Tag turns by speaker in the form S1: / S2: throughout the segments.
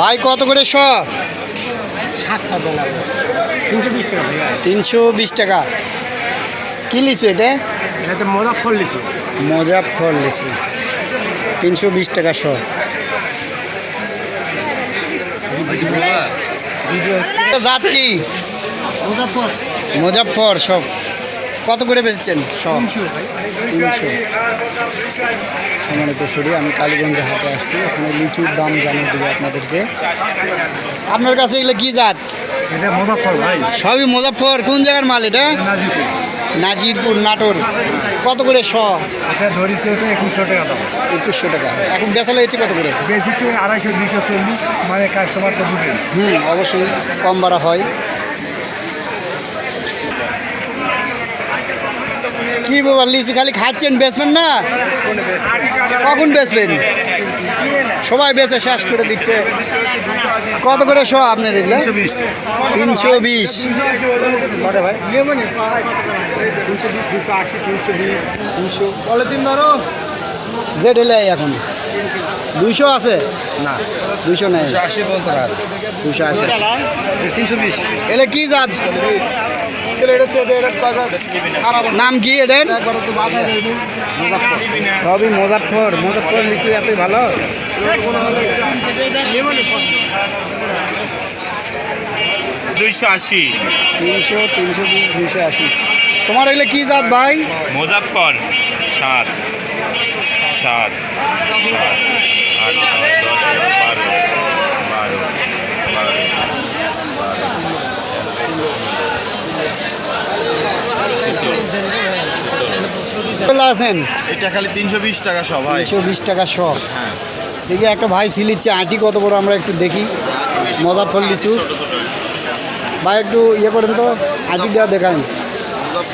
S1: ভাই কত করে শ
S2: তিনশো বিশ টাকা
S1: কি লিচু এটা?
S2: এটাতে মজা ফল লিছি
S1: মজাফর লিচু। তিনশো বিশ টাকা শ জাত কি?
S2: মুজাফর
S1: মুজাফর সব। কত করে বেচছেন
S2: তিনশো
S1: সম্মানিত সরি আমি কালীগঞ্জে হাটে আসছি। ওখানে লিচুর দাম জানিয়ে দেবো আপনাদেরকে। আপনার কাছে এগুলো কি জাত?
S2: এটা মুজাফর ভাই।
S1: সবই মুজাফর কোন জায়গার মাল এটা? নাজিরপুর। নাটোর। কত করে শ?
S2: এটা ধরিছে তো একুশশো টাকা দাম।
S1: একুশশো টাকা। এখন বেচা লেগেছে কত করে?
S2: বেশিতে আড়াইশো দুইশো চল্লিশ। মানে কাস্টমার তো বুঝেন
S1: হুম অবশ্যই কম বাড়া হয়। কি বাবা লিচু খালি খাচ্ছেন বেচবেন না? কখন বেচবেন? সবাই বেচে শেষ করে দিচ্ছে। কত করে শ আপনার এগুলো? তিনশো বিশ।
S2: দুশো আশি
S1: যে ঢেলে এখন। দুইশো আছে?
S2: না।
S1: দুইশো নেই।
S2: আশি
S1: দুশো আছে
S2: তিনশো বিশ।
S1: এলে কি জাত? নাম কি এদের সবই মোজাফর মোজাফর লিচু এতই ভালো?
S3: দুইশো আশি।
S1: তিনশো তিনশো দুইশো আশি। তোমার এগুলো কি জাত ভাই?
S3: মুজাফর সাত। সাত। সাত।
S1: আছেন?
S4: এটা খালি তিনশো বিশ টাকা সব ভাই।
S1: তিনশো বিশ টাকা শ
S4: হ্যাঁ।
S1: দেখি একটা ভাই সিলিচ্ছে আটি কত বড় আমরা একটু দেখি। মোজাফর লিচু ভাই একটু ইয়ে করেন তো আঁটি দেওয়া দেখান।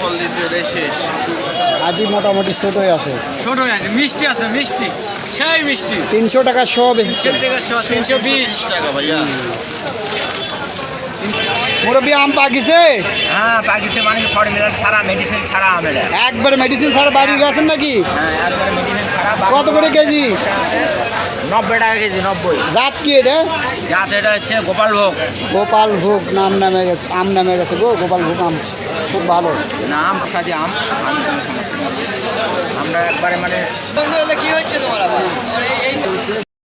S4: ফল
S1: আঁটি মোটামুটি ছোটোই আছে।
S5: মিষ্টি আছে মিষ্টি। সেই মিষ্টি।
S1: তিনশো টাকা
S5: তিনশো বিশ।
S4: টাকা ভাইয়া।
S1: মুরব্বী আম পাকিছে?
S2: হ্যাঁ পাকিস্তান মানে ফর্মুলা ছাড়া মেডিসিন ছাড়া আমের
S1: একবারে মেডিসিন ছাড়া বাড়ির গেছেন নাকি?
S2: হ্যাঁ একবারে মেডিসিন ছাড়া
S1: কত করে কেজি?
S2: নব্বই টাকা কেজি নব্বই।
S1: জাত কি এটা?
S2: জাত এটা হচ্ছে গোপালভোগ
S1: গোপাল ভোগ নাম নামে গেছে আম নামে গেছে গো গোপাল ভোগ আম। খুব ভালো।
S2: না আম। কাজে আম। আমরা একবারে মানে
S5: কি হচ্ছে তোমার আবার?